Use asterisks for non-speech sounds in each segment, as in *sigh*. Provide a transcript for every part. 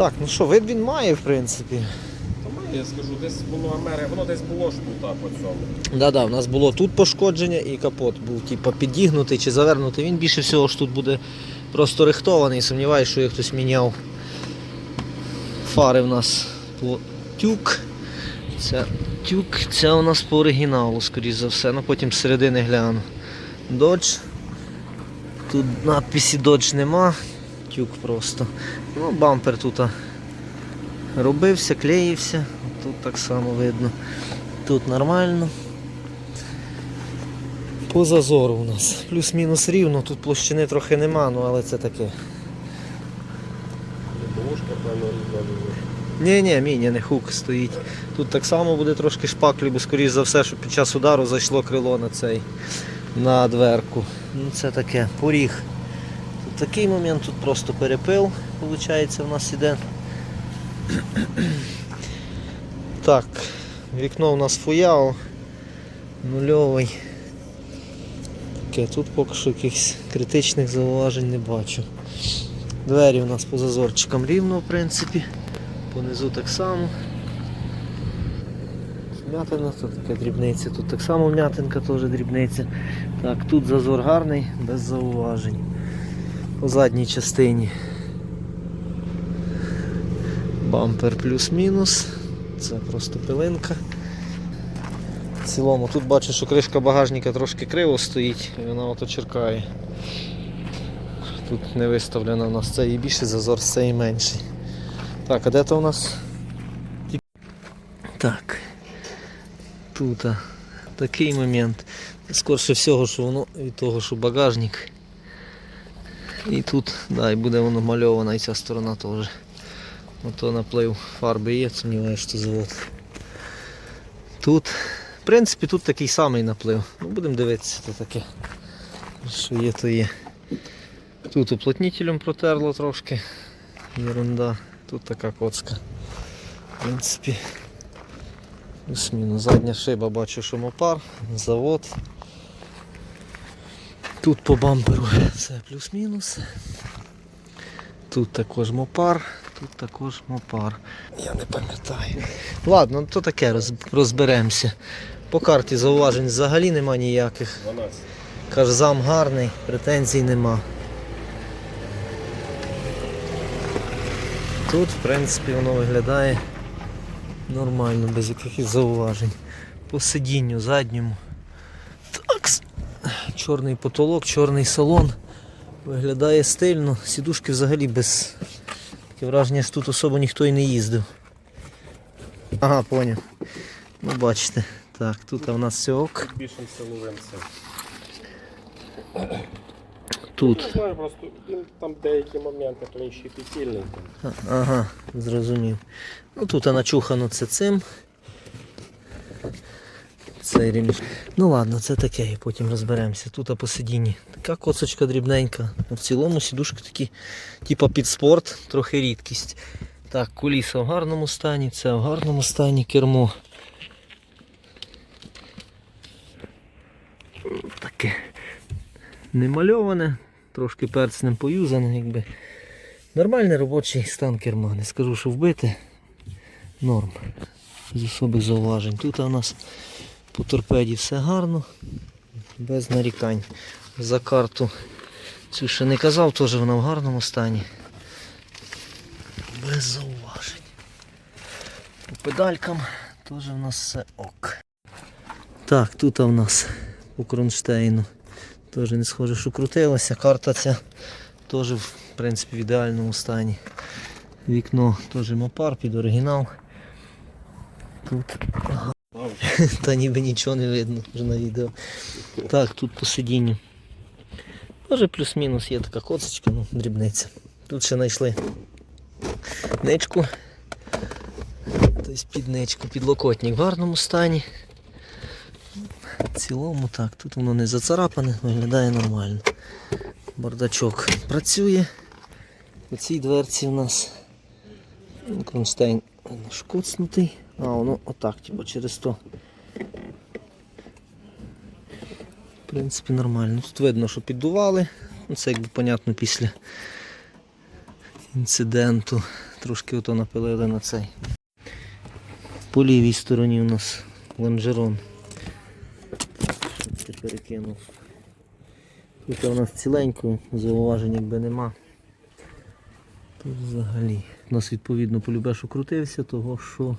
Так, ну що, вид він має, в принципі. Тому я скажу, десь було Америка, воно десь було ж тут по цьому. Да-да, у нас було тут пошкодження і капот був типу, підігнутий чи завернутий. Він більше всього ж тут буде просто рихтований. Сумніваюся, що їх хтось міняв. Фари в нас по тюк. Це тюк, це у нас по оригіналу, скоріш за все. Ну потім з середини гляну. Dodge. Тут надписі Dodge нема. Тюк просто. Ну, бампер тут робився, клеївся. Тут так само видно. Тут нормально. По зазору у нас. Плюс-мінус рівно, тут площини трохи нема, ну але це таке. Ні, ні, міні, не хук стоїть. Тут так само буде трошки шпаклі, бо скоріш за все, що під час удару зайшло крило на цей на дверку. Ну це таке, поріг. Такий момент, тут просто перепил, виходить, в нас іде. Так, вікно у нас фуяо, нульовий. Таке, тут поки що якихось критичних зауважень не бачу. Двері у нас по зазорчикам рівно, в принципі. Понизу так само. Вмятина, тут така дрібниця, тут так само вмятинка теж дрібниця. Так, тут зазор гарний, без зауважень. По задній частині. Бампер плюс-мінус. Це просто пилинка. В цілому тут бачу, що кришка багажника трошки криво стоїть, і вона ото черкає. Тут не виставлена у нас це і більший зазор, це і менший. Так, а де то у нас? Так. Тут такий момент. Скорше всього, що воно від того, що багажник. І тут, да, і буде воно мальована і ця сторона теж. Ото наплив фарби є, сумніваюся, що завод. Тут, в принципі, тут такий самий наплив. Ну, будемо дивитися, то таке. Що є, то є. Тут уплотнителем протерло трошки. Ерунда. Тут така коцка. В принципі. Плюс-мінус. Задня шиба бачу, що мопар, завод. Тут по бамперу це плюс-мінус. Тут також мопар, тут також мопар. Я не пам'ятаю. Ладно, то таке розберемося. По карті зауважень взагалі нема ніяких. 12. Каже, гарний, претензій нема. Тут, в принципі, воно виглядає нормально, без якихось зауважень. По сидінню задньому. Чорний потолок, чорний салон. Виглядає стильно. Сідушки взагалі без. Таке враження, що тут особо ніхто і не їздив. Ага, поняв. Ну бачите. Так, тут у нас все ок. Більшим силовим. Тут. Не знаю, просто там деякі моменти, то він ще підсильний. Ага, зрозумів. Ну тут начухано це цим. Цей ремінь. Ну ладно, це таке, і потім розберемося. Тут по сидінні. Така коцочка дрібненька. В цілому сідушки такі, типа під спорт, трохи рідкість. Так, куліса в гарному стані, це в гарному стані кермо. Таке не мальоване, трошки перцнем поюзане, якби. Нормальний робочий стан керма. Не скажу, що вбити. Норм. З особих зауважень. Тут у нас по торпеді все гарно, без нарікань. За карту цю ще не казав, теж вона в гарному стані. Без зауважень. По педалькам теж в нас все ок. Так, тут у нас по кронштейну. Теж не схоже, що крутилося. Карта ця теж в принципі в ідеальному стані. Вікно теж мопар під оригінал. Тут. *laughs* Та ніби нічого не видно вже на відео. Так, тут по сидінню. Теж плюс-мінус є така коцочка, ну, дрібниця. Тут ще знайшли ничку. Тобто під ничку, підлокотник в гарному стані. В цілому так, тут воно не зацарапане, виглядає нормально. Бардачок працює. У цій дверці у нас кронштейн шкоцнутий. А, воно отак, типу, через то. В принципі, нормально. Тут видно, що піддували. Ну, Це якби понятно після інциденту. трошки ото напилили на цей. По лівій стороні у нас лонжерон. Ти перекинув. Тут у нас ціленько, зауважень якби нема. Тут взагалі. У нас відповідно полюбеш укрутився, того що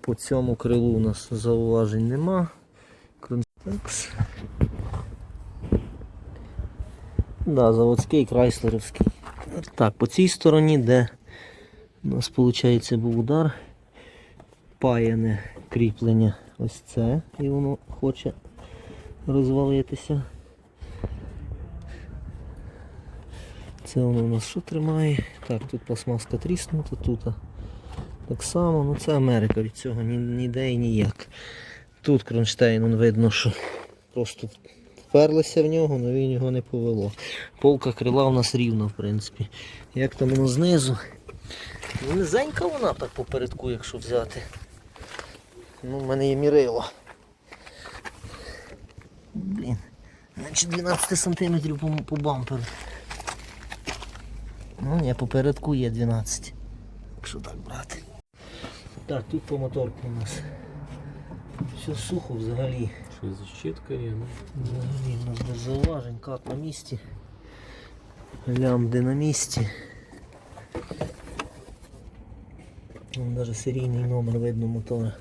по цьому крилу у нас зауважень нема. Кронштекс. Да, заводський, крайслеровський. Так, по цій стороні, де у нас виходить був удар, паяне кріплення ось це, і воно хоче розвалитися. Це воно у нас що тримає? Так, тут пластмаска тріснута, тут так само, ну це Америка, від цього ні, ніде і ніяк. Тут кронштейн, он видно, що просто вперлися в нього, але він його не повело. Полка крила у нас рівна, в принципі. Як там воно знизу? Низенька вона так попередку, якщо взяти. Ну, в мене є мірило. Блін. Значить 12 см по, по бамперу. Ну ні, попередку є 12. Якщо так брати. Так, тут по моторку у нас. Все сухо взагалі. Щось защитка є, ну. Взагалі у нас без зауважень, кат на місці. Лямбди на місці. Вон навіть серійний номер видно мотора.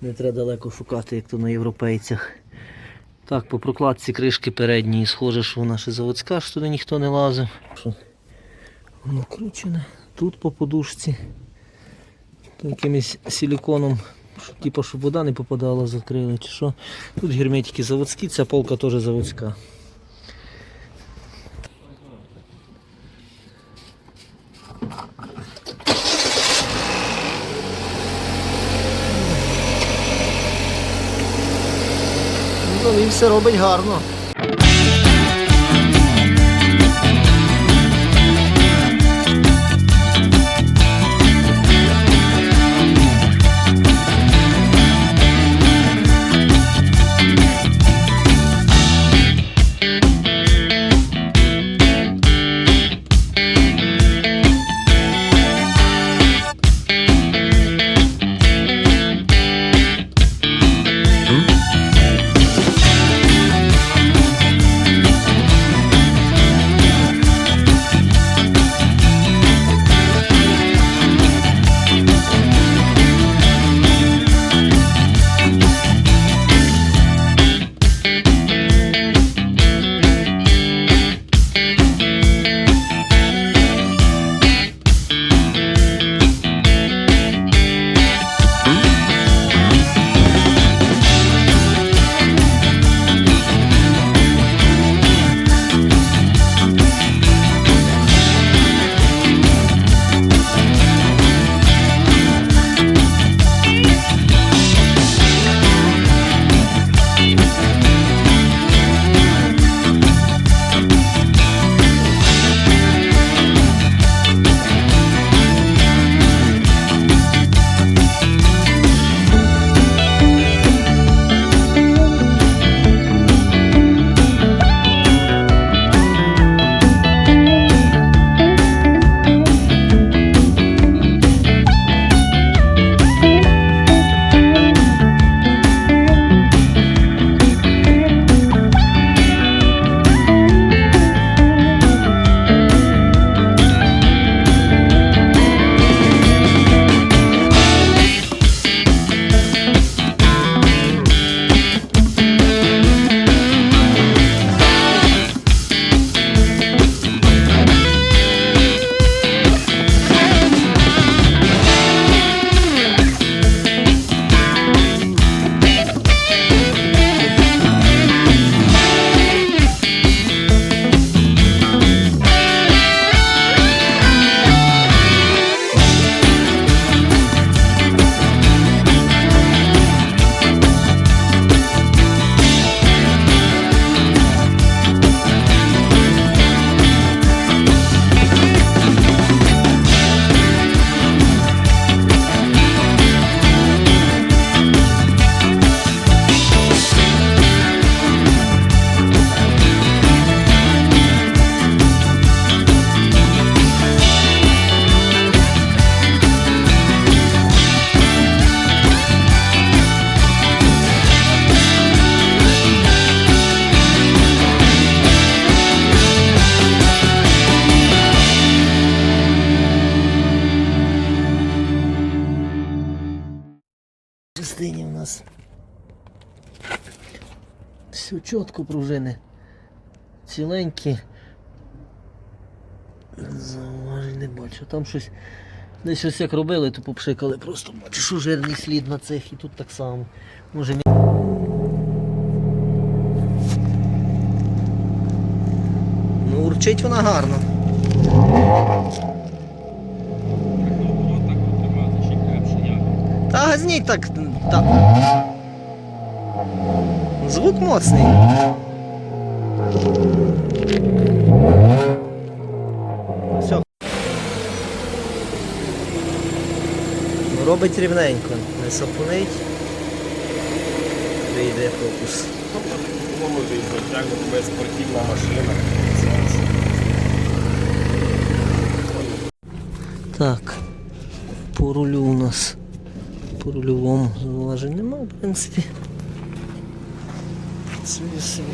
Не треба далеко шукати, як то на європейцях. Так, по прокладці кришки передньої схоже, що вона ще заводська, що туди ніхто не лазив. Воно кручене. Тут по подушці. Якимось силіконом, типу, щоб вода не попадала, закрили чи що. Тут герметики заводські, ця полка теж заводська. Ну, він все робить гарно. Все чітко пружини. Ціленькі. Зауважень не бачу. Там щось. Десь щось як робили, то попшикали. Просто бачу, що жирний слід на цих і тут так само. Може Ну, урчить вона гарно. Та газніть так. так. Звук моцний. Все. Робить рівненько, не сапунить. Вийде фокус. Тобто і затягнути без спортивна машина. Так, по рулю у нас по рульовому зауважень нема, в принципі. Працює собі.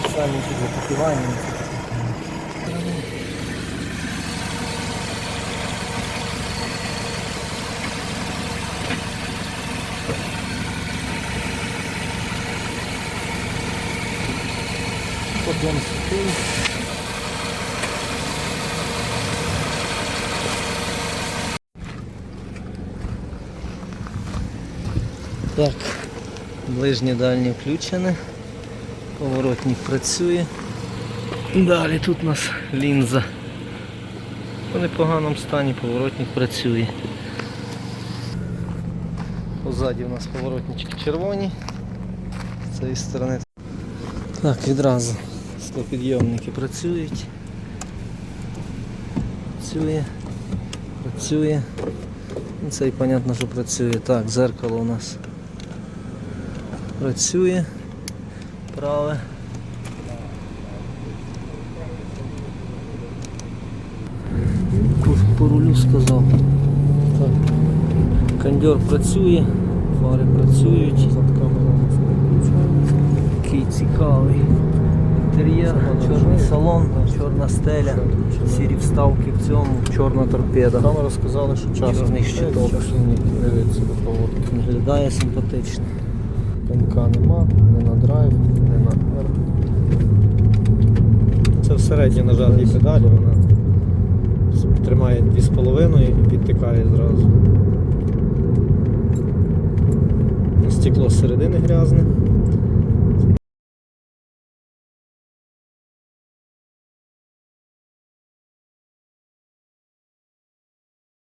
Спеціально під запакуванням. Подон. Так, ближнє дальнє включене. Поворотник працює. Далі тут у нас лінза. У непоганому стані поворотник працює. Позаді у нас поворотнички червоні. З цієї сторони так, відразу склопідйомники працюють. Працює. Працює. Ну, Це і понятно, що працює. Так, зеркало у нас працює. Праве. По, рулю сказав. Так. Кондьор працює, фари працюють. Такий цікавий інтер'єр, чорний салон, чорна стеля, сірі вставки в цьому, чорна торпеда. Камера сказали, що час Чорний щиток. дивиться до поворотки. Виглядає симпатично. Пенька нема, не на драйв, не на R. Це всередині нажатій педалі, вона тримає 2,5 і підтикає зразу. Стекло з середини грязне.